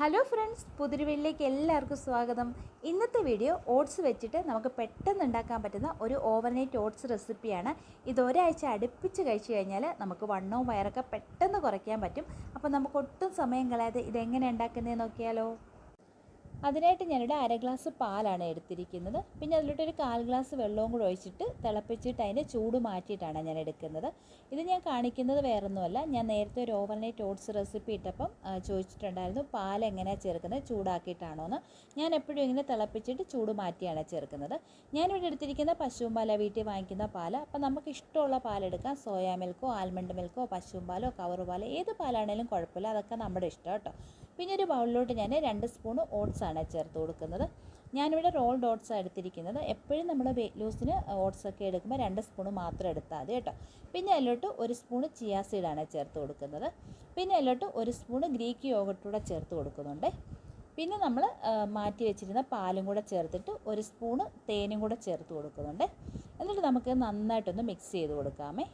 Hello friends പുതിരുവീട്ടിലേക്ക് എല്ലാവർക്കും സ്വാഗതം. ഇന്നത്തെ വീഡിയോ ഓട്സ് വെച്ചിട്ട് നമുക്ക് പെട്ടെന്ന് ഉണ്ടാക്കാൻ പറ്റുന്ന ഒരു ഓവർനൈറ്റ് ഓട്സ് റെസിപ്പിയാണ് ഇത് ഒരാഴ്ച അടുപ്പിച്ച് കഴിച്ചു കഴിഞ്ഞാൽ നമുക്ക് വണ്ണവും വയറൊക്കെ പെട്ടെന്ന് കുറയ്ക്കാൻ പറ്റും. അപ്പോൾ നമുക്ക് ഒട്ടും സമയം കളയാതെ ഇതെങ്ങനെ ഉണ്ടാക്കുന്നതെന്ന് നോക്കിയാലോ. അതിനായിട്ട് ഞാനിവിടെ അര ഗ്ലാസ് പാലാണ് എടുത്തിരിക്കുന്നത്. പിന്നെ അതിലോട്ടൊരു കാൽ ഗ്ലാസ് വെള്ളവും കൂടെ ഒഴിച്ചിട്ട് തിളപ്പിച്ചിട്ട് അതിന്റെ ചൂട് മാറ്റിയിട്ടാണ് ഞാൻ എടുക്കുന്നത്. ഇത് ഞാൻ കാണിക്കുന്നത് വേറൊന്നുമല്ല. ഞാൻ നേരത്തെ ഒരു ഓവർനൈറ്റ് ഓട്സ് റെസിപ്പി ഇട്ടപ്പം ചോദിച്ചിട്ടുണ്ടായിരുന്നു പാൽ എങ്ങനെയാണ് ചേർക്കുന്നത് ചൂടാക്കിയിട്ടാണോ എന്ന് ഞാൻ എപ്പോഴും ഇങ്ങനെ തിളപ്പിച്ചിട്ട് ചൂട് മാറ്റിയാണ് ചേർക്കുന്നത്. ഞാനിവിടെ എടുത്തിരിക്കുന്ന പശുവും പാല വീട്ടിൽ വാങ്ങിക്കുന്ന പാൽ അപ്പം നമുക്ക് ഇഷ്ടമുള്ള പാലെടുക്കാം സോയാ മിൽക്കോ ആൽമണ്ട് മിൽക്കോ പശുവും പാലോ കവർ പാലോ ഏത് പാലാണേലും കുഴപ്പമില്ല. അതൊക്കെ നമ്മുടെ ഇഷ്ടം കേട്ടോ. പിന്നെ ഒരു ബൗളിലോട്ട് ഞാൻ രണ്ട് സ്പൂൺ ഓട്സ് ആണ് ചേർത്ത് കൊടുക്കുന്നത്. ഞാനിവിടെ റോൾഡ് ഓട്സ് എടുത്തിരിക്കുന്നത്. എപ്പോഴും നമ്മൾ വെയിറ്റ് ലൂസിന് ഓട്സ് ഒക്കെ എടുക്കുമ്പോൾ രണ്ട് സ്പൂൺ മാത്രം എടുത്താൽ മതി കേട്ടോ. പിന്നെ അതിലോട്ട് ഒരു സ്പൂൺ ചിയാ സീഡാണ് ചേർത്ത് കൊടുക്കുന്നത്. പിന്നെ അതിലോട്ട് ഒരു സ്പൂൺ ഗ്രീക്ക് യോഗട്ട് കൂടെ ചേർത്ത് കൊടുക്കുന്നുണ്ട്. പിന്നെ നമ്മൾ മാറ്റി വെച്ചിരുന്ന പാലും കൂടെ ചേർത്തിട്ട് ഒരു സ്പൂണ് തേനും കൂടെ ചേർത്ത് കൊടുക്കുന്നുണ്ട്. എന്നിട്ട് നമുക്ക് നന്നായിട്ടൊന്ന് മിക്സ് ചെയ്ത് കൊടുക്കാമേ.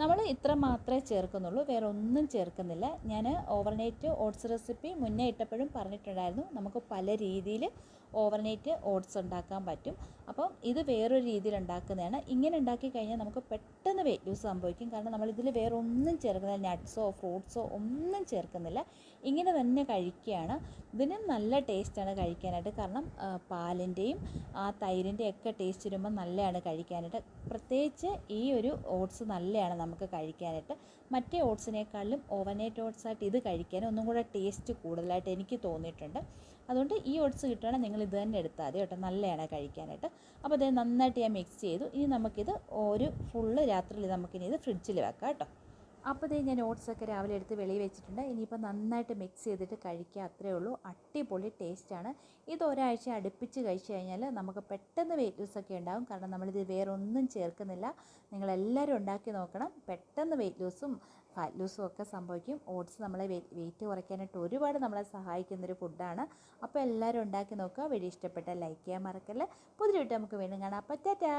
നമ്മൾ ഇത്ര മാത്രമേ ചേർക്കുന്നുള്ളൂ വേറെ ഒന്നും ചേർക്കുന്നില്ല. ഞാൻ ഓവർനൈറ്റ് ഓട്സ് റെസിപ്പി മുന്നേ ഇട്ടപ്പോഴും പറഞ്ഞിട്ടുണ്ടായിരുന്നു നമുക്ക് പല രീതിയിൽ ഓവർനൈറ്റ് ഓട്സ് ഉണ്ടാക്കാൻ പറ്റും. അപ്പം ഇത് വേറൊരു രീതിയിൽ ഉണ്ടാക്കുന്നതാണ്. ഇങ്ങനെ ഉണ്ടാക്കി കഴിഞ്ഞാൽ നമുക്ക് പെട്ടെന്ന് വെയിറ്റ് ലൂസ് സംഭവിക്കും. കാരണം നമ്മളിതിൽ വേറെ ഒന്നും ചേർക്കുന്നില്ല നട്ട്സോ ഫ്രൂട്ട്സോ ഒന്നും ചേർക്കുന്നില്ല. ഇങ്ങനെ തന്നെ കഴിക്കുകയാണ്. ഇതിന് നല്ല ടേസ്റ്റാണ് കഴിക്കാനായിട്ട്. കാരണം പാലിന്റെയും ആ തൈരിന്റെയും ഒക്കെ ടേസ്റ്റ് വരുമ്പോൾ നല്ലതാണ് കഴിക്കാനായിട്ട്. പ്രത്യേകിച്ച് ഈ ഒരു ഓട്സ് നല്ലതാണ് നമുക്ക് കഴിക്കാനായിട്ട്. മറ്റേ ഓട്സിനേക്കാളും ഓവനേറ്റ് ഓട്സ് ആയിട്ട് ഇത് കഴിക്കാൻ ഒന്നും കൂടെ ടേസ്റ്റ് കൂടുതലായിട്ട് എനിക്ക് തോന്നിയിട്ടുണ്ട്. അതുകൊണ്ട് ഈ ഓട്സ് കിട്ടുകയാണെങ്കിൽ നിങ്ങൾ ഇത് തന്നെ എടുത്താൽ മതി കേട്ടോ. നല്ലതാണ് കഴിക്കാനായിട്ട്. അപ്പോൾ ഇത് നന്നായിട്ട് ഞാൻ മിക്സ് ചെയ്തു. ഇനി നമുക്കിത് ഒരു ഫുള്ള് രാത്രിയിൽ നമുക്കിനി ഇത് ഫ്രിഡ്ജിൽ വെക്കാം കേട്ടോ. അപ്പോൾ ഇതേ ഞാൻ ഓട്സൊക്കെ രാവിലെ എടുത്ത് വെളിയിൽ വെച്ചിട്ടുണ്ട്. ഇനിയിപ്പോൾ നന്നായിട്ട് മിക്സ് ചെയ്തിട്ട് കഴിക്കുക അത്രേ ഉള്ളൂ. അടിപൊളി ടേസ്റ്റാണ് ഇത് ഒരാഴ്ച അടുപ്പിച്ച് കഴിച്ചു കഴിഞ്ഞാൽ നമുക്ക് പെട്ടെന്ന് വെയിറ്റ് ലൂസ് ഒക്കെ ഉണ്ടാകും കാരണം നമ്മളിത് വേറെ ഒന്നും ചേർക്കുന്നില്ല. നിങ്ങളെല്ലാവരും ഉണ്ടാക്കി നോക്കണം. പെട്ടെന്ന് വെയിറ്റ് ലൂസും ഫാറ്റ് ലൂസും ഒക്കെ സംഭവിക്കും. ഓട്സ് നമ്മളെ വെയിറ്റ് കുറയ്ക്കാനായിട്ട് ഒരുപാട് നമ്മളെ സഹായിക്കുന്നൊരു ഫുഡാണ് അപ്പോൾ എല്ലാവരും ഉണ്ടാക്കി നോക്കുക. വീഡിയോ ഇഷ്ടപ്പെട്ടാൽ ലൈക്ക് ചെയ്യാൻ മറക്കല്ല. പുതിയ വീട്ടിൽ നമുക്ക് വീണ്ടും കാണാം. അപ്പോൾ ടാറ്റാ!